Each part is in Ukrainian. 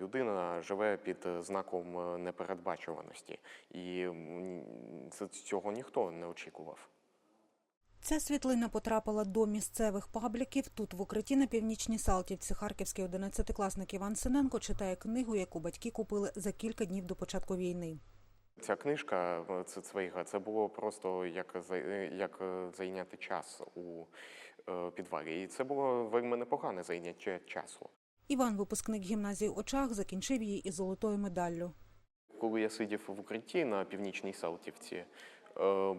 Людина живе під знаком е, непередбачуваності, і цього ніхто не очікував. Ця світлина потрапила до місцевих пабліків. Тут в укритті на північній Салтівці харківський одинадцятикласник Іван Синенко читає книгу, яку батьки купили за кілька днів до початку війни. Ця книжка е, це Цвейга, це було просто як е, як е, зайняти час у е, підвалі. І це було вельми непогане зайняття часу. Іван, випускник гімназії Очах, закінчив її із золотою медаллю. Коли я сидів в укритті на північній Салтівці, е,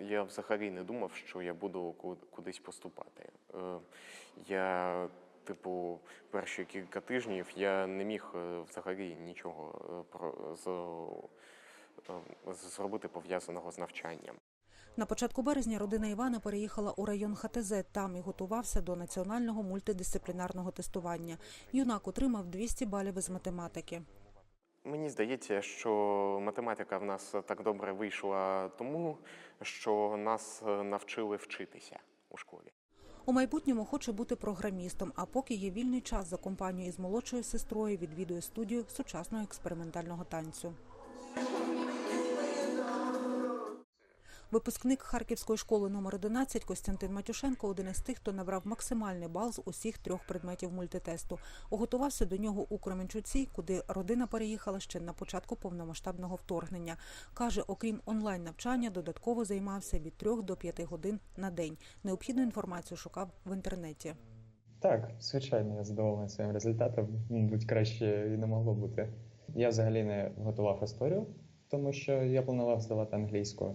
я взагалі не думав, що я буду ку- кудись поступати. Е, я, типу, перші кілька тижнів я не міг е, взагалі нічого зробити пов'язаного з навчанням. На початку березня родина Івана переїхала у район ХТЗ. Там і готувався до національного мультидисциплінарного тестування. Юнак отримав 200 балів із математики. Мені здається, що математика в нас так добре вийшла тому, що нас навчили вчитися у школі. У майбутньому хоче бути програмістом, а поки є вільний час за компанією з молодшою сестрою відвідує студію сучасного експериментального танцю. Випускник Харківської школи номер 11 Костянтин Матюшенко один із тих, хто набрав максимальний бал з усіх трьох предметів мультитесту. Готувався до нього у Кременчуці, куди родина переїхала ще на початку повномасштабного вторгнення. Каже, окрім онлайн навчання, додатково займався від 3 до 5 годин на день. Необхідну інформацію шукав в інтернеті. Так, звичайно, я задоволений своїм результатом. Мабуть, краще і не могло бути. Я взагалі не готував історію, тому що я планував здавати англійську.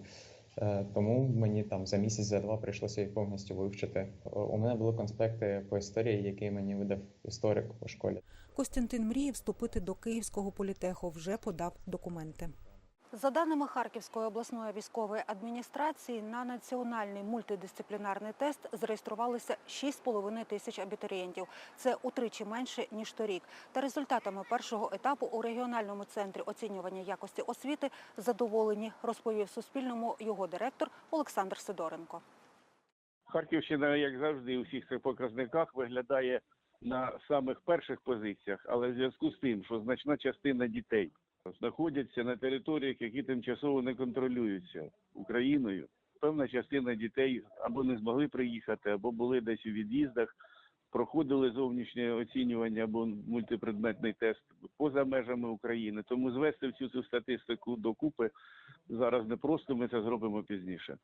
Е, Тому мені там за місяць, за два прийшлося їх повністю вивчити. У мене були конспекти по історії, які мені видав історик у школі. Костянтин мріє вступити до Київського політеху. Вже подав документи. За даними Харківської обласної військової адміністрації, на національний мультидисциплінарний тест зареєструвалися 6,5 тисяч абітурієнтів. Це утричі менше ніж торік. Та результатами першого етапу у регіональному центрі оцінювання якості освіти задоволені, розповів Суспільному його директор Олександр Сидоренко. Харківщина, як завжди, у всіх цих показниках виглядає на самих перших позиціях, але в зв'язку з тим, що значна частина дітей знаходяться на територіях, які тимчасово не контролюються Україною. Певна частина дітей або не змогли приїхати, або були десь у від'їздах, проходили зовнішнє оцінювання або мультипредметний тест поза межами України. Тому звести всю цю статистику докупи зараз не просто. Ми це зробимо пізніше.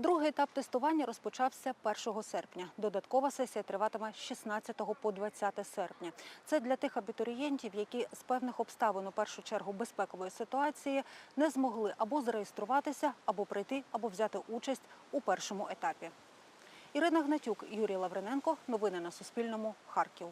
Другий етап тестування розпочався 1 серпня. Додаткова сесія триватиме з 16 по 20 серпня. Це для тих абітурієнтів, які з певних обставин у першу чергу безпекової ситуації не змогли або зареєструватися, або прийти, або взяти участь у першому етапі. Ірина Гнатюк, Юрій Лавриненко. Новини на Суспільному. Харків.